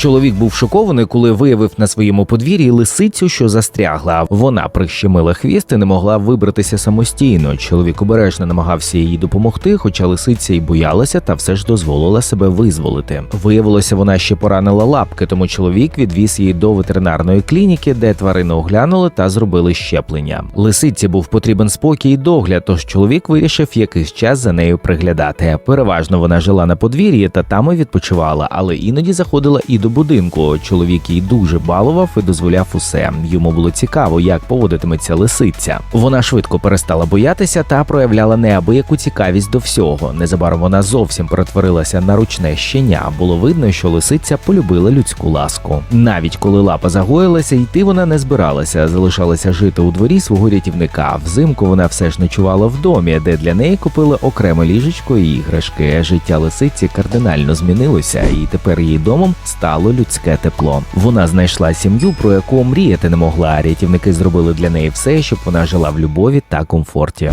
Чоловік був шокований, коли виявив на своєму подвір'ї лисицю, що застрягла. Вона прищемила хвіст і не могла вибратися самостійно. Чоловік обережно намагався їй допомогти, хоча лисиця й боялася, та все ж дозволила себе визволити. Виявилося, вона ще поранила лапки, тому чоловік відвіз її до ветеринарної клініки, де тварину оглянули та зробили щеплення. Лисиці був потрібен спокій і догляд, тож чоловік вирішив якийсь час за нею приглядати. Переважно вона жила на подвір'ї та там і відпочивала, але іноді заходила і до будинку. Чоловік її дуже балував і дозволяв усе. Йому було цікаво, як поводитиметься лисиця. Вона швидко перестала боятися та проявляла неабияку цікавість до всього. Незабаром вона зовсім перетворилася на ручне щеня. Було видно, що лисиця полюбила людську ласку. Навіть коли лапа загоїлася, йти вона не збиралася, залишалася жити у дворі свого рятівника. Взимку вона все ж ночувала в домі, де для неї купили окреме ліжечко і іграшки. Життя лисиці кардинально змінилося, і тепер її домом стало людське тепло. Вона знайшла сім'ю, про яку мріяти не могла. Рятівники зробили для неї все, щоб вона жила в любові та комфорті.